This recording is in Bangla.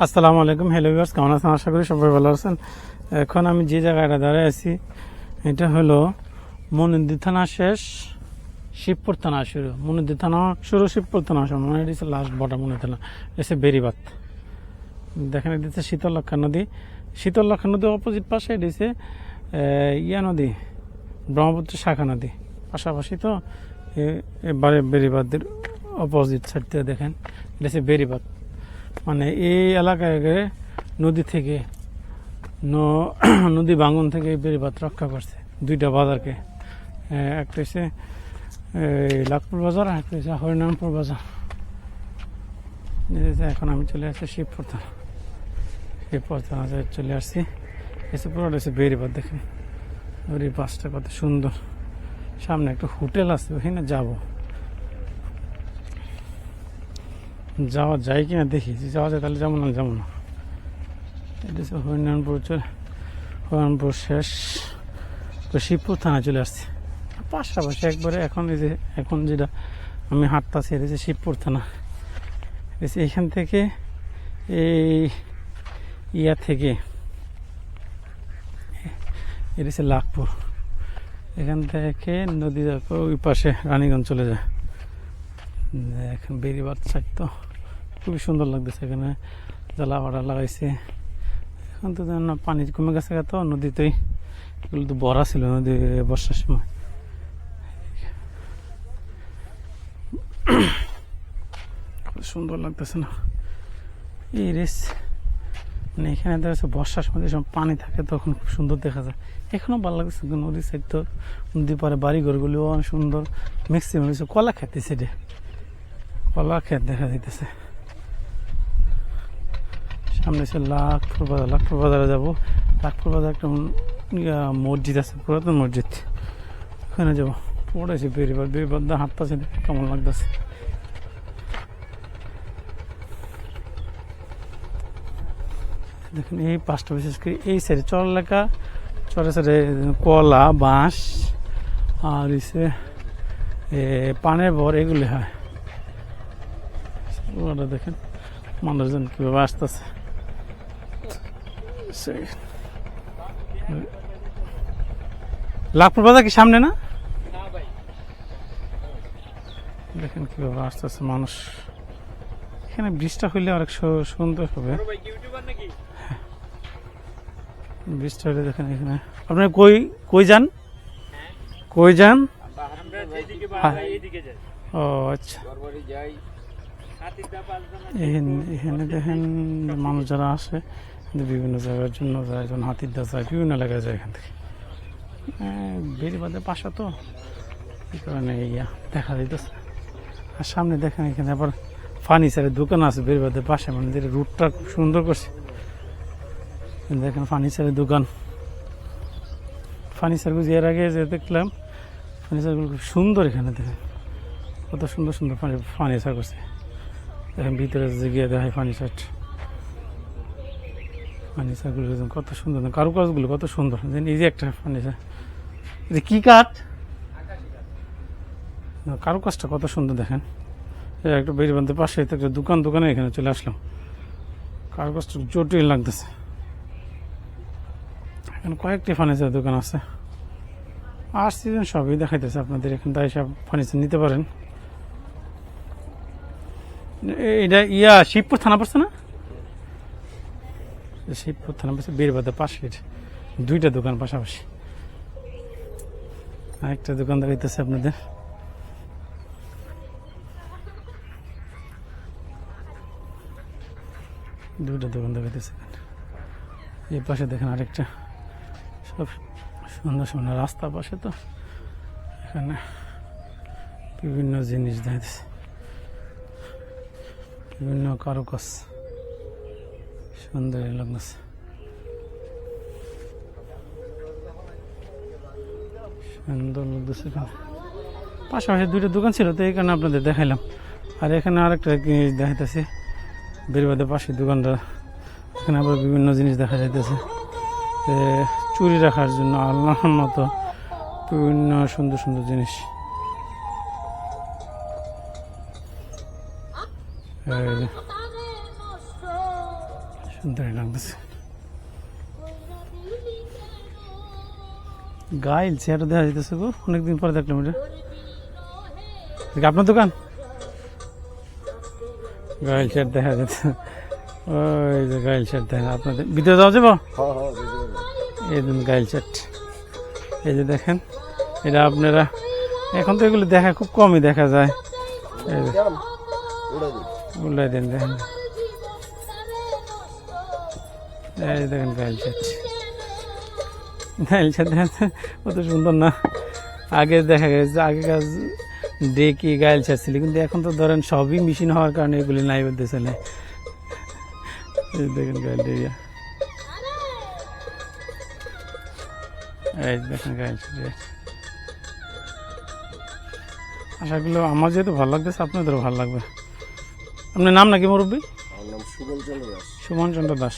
আসসালামু আলাইকুম। হ্যালো ভিউয়ার্স কেমন আছেন? আশা করি সবাই ভালো আছেন। এখন আমি যে জায়গাটা দাঁড়িয়ে আছি, এটা হলো মনিন্দি থানা শেষ, শিবপুর থানা শুরু। মনিন্দি থানা শুরু, শিবপুর থানা শুরু। মানে এটা লাস্ট বর্ডার মনিন্দি থানা। এসে বেরিবাত দেখেন হচ্ছে শীতলক্ষা নদী। শীতলক্ষা নদী অপোজিট পাশে এটা ইয়া নদী, ব্রহ্মপুত্র শাখা নদী। পাশাপাশি তো এবারে বেরিবাদের অপোজিট সাইড থেকে দেখেন। এটা হচ্ছে বেরিবাদ মানে এই এলাকায় নদী থেকে নদী ভাঙন থেকে বেড়িবাদ রক্ষা করছে। দুইটা বাজারকে। একটা হচ্ছে লাখপুর বাজার আর একটা হচ্ছে হরিনামপুর বাজার। এখন আমি চলে আসছি শিবপুর থানা। শিবপুর থানা চলে আসছি। এসে পুরোটা হচ্ছে বেড়িবাদ দেখেন। ওর এই বাসটা কত সুন্দর। সামনে একটা হোটেল আছে ওখানে যাব। যাওয়া যায় কিনা দেখি, যদি যাওয়া যায় তাহলে যেমন না যেমন না। এটা হচ্ছে হরিনারায়ণপুর হরিনারায়ণপুর শেষ। তো শিবপুর থানা চলে আসছে। পাশাপাশি একবারে এখন এই যে, এখন যেটা আমি হাঁটতাছি, এটা হচ্ছে শিবপুর থানা। এখান থেকে এই ইয়া থেকে, এটা হচ্ছে লাখপুর। এখান থেকে নদী দেখো ওই পাশে রানীগঞ্জ চলে যায়। এখন বেরিবার সাইড তো। খুবই সুন্দর লাগতেছে এখানে। জ্বালা ভাড়া লাগাইছে। এখন তো যেন পানি কমে গেছে তো, নদীতেই। এগুলো তো ভরা ছিল নদী বর্ষার সময়। সুন্দর লাগতেছে না। এই রেস মানে এখানে দেখা যাচ্ছে বর্ষার সময় যখন পানি থাকে তখন খুব সুন্দর দেখা যায়। এখনও ভালো কিন্তু নদীর সাইড তো নদী পারে বাড়ি ঘরগুলিও অনেক সুন্দর। ম্যাক্সিমাম কলা খেতে সেটা কলা ক্ষেত দেখা যাইতেছে। সামনে সে লাখপুর বাজার লাখপুর বাজারে যাব। লাখপুর বাজার একটা মসজিদ আছে পুরাতন মসজিদ। ওখানে যাব। পড়েছি বেরিবার বেরিবার দা হাঁটতেছে কেমন লাগতেছে। দেখুন এই পাঁচটা বিশেষ করে এই সাইডে চর এলাকা চরের সাইডে কলা বাঁশ আর এ, পানের বর এগুলি হয়। দেখেন মানুষজন কীভাবে আসতেছে। সেই। লাখপুর বাজার কি সামনে না? দেখেন কীভাবে আস্তে মানুষ। এখানে বৃষ্টিটা হইলে অনেক সু- সুন্দর হবে। বৃষ্টি হলে দেখেন এখানে। আপনি কই কই যান? কই যান? হ্যাঁ। ও আচ্ছা। এখানে দেখেন মানুষ যারা আসে। বিভিন্ন জায়গার জন্য যায় যেমন হাতির দা যায়, বিভিন্ন এলাকায় যায় এখান থেকে। বেরিবাদের পাশা তো, এই কারণে ইয়া, দেখা যাইতেছে। আর সামনে দেখেন এখানে আবার ফার্নিচারের দোকান আছে বেরিবাদের পাশে মানে যেটা রুটটা খুব সুন্দর করছে। দেখেন ফার্নিচারের দোকান। ফার্নিচারগুলো এর আগে যে দেখলাম, ফার্নিচারগুলো খুব সুন্দর এখানে দেখেন। কত সুন্দর সুন্দর ফার্নিচার করছে। দেখেন ভিতরে যে গিয়ে দেখায় ফার্নিচার ফার্নিচারগুলো কত সুন্দর কারুকাজগুলো কত সুন্দর। এই যে একটা ফার্নিচার। এটা কি কাঠ? কারুকাজটা কত সুন্দর, দেখেন। একটা বেরিবান্ধের পাশে একটা দোকান, দোকানে এখানে চলে আসলাম। কারুকাজটা জটিল লাগতেছে। এখানে কয়েকটি ফার্নিচার দোকান আছে। আর সিজন সবই দেখাইতেছে আপনাদের, এখান তাই সব ফার্নিচার নিতে পারেন। এটা ইয়া, শিবপুর থানা পড়ছে না? শিবপুর থানা পড়ছে বীরবাদের পাশের দুইটা দোকান পাশাপাশি। আরেকটা দোকান দেখাইতেছে আপনাদের। দুইটা দোকান দেখাইতেছে এই পাশে দেখেন আরেকটা। সব সুন্দর সুন্দর রাস্তার পাশে তো। এখানে বিভিন্ন জিনিস দেখাইতেছে। বিভিন্ন কারুকাজ। লাগতেছে সুন্দর লাগতেছে পাশাপাশি দুইটা দোকান ছিল, তো কারণে আপনাদের দেখাইলাম। আর এখানে আরেকটা জিনিস দেখাইতেছে? বেরবাদের পাশে দোকানটা। এখানে আবার বিভিন্ন জিনিস দেখা যাইতেছে। চুরি রাখার জন্য আল্লাহর মতো বিভিন্ন সুন্দর সুন্দর জিনিস। সুন্দরই লাগতেছে গাইল চেহারা দেখা যেতেছে গো অনেকদিন পরে দেখলাম এটা। আপনার দোকান? গাইল চেয়ার দেখা যাচ্ছে। ওই যে গাইল চেয়ার দেখা আপনাদের। ভিতরে যাওয়া যাব। এই দিন গাইল চেট এই যে দেখেন এটা আপনারা এখন তো এগুলো দেখা খুব কমই দেখা যায়? উল্লাই দিন দেখেন। এই দেখেন গাইল চেট গাইল চেট দেখেন সুন্দর না। আগে দেখা গেছে আগেকার ডেকি গাইল চেট কিন্তু এখন তো ধরেন সবই মেশিন হওয়ার কারণে এগুলি নাই বলতেছে না দেখেন গাইল এরিয়া এই দেখেন গাইল আশাগুলো আমার যেহেতু ভালো লাগতেছে আপনাদেরও ভালো লাগবে। আপনার নাম নাকি মুরব্বী? সুমন চন্দ্র দাস।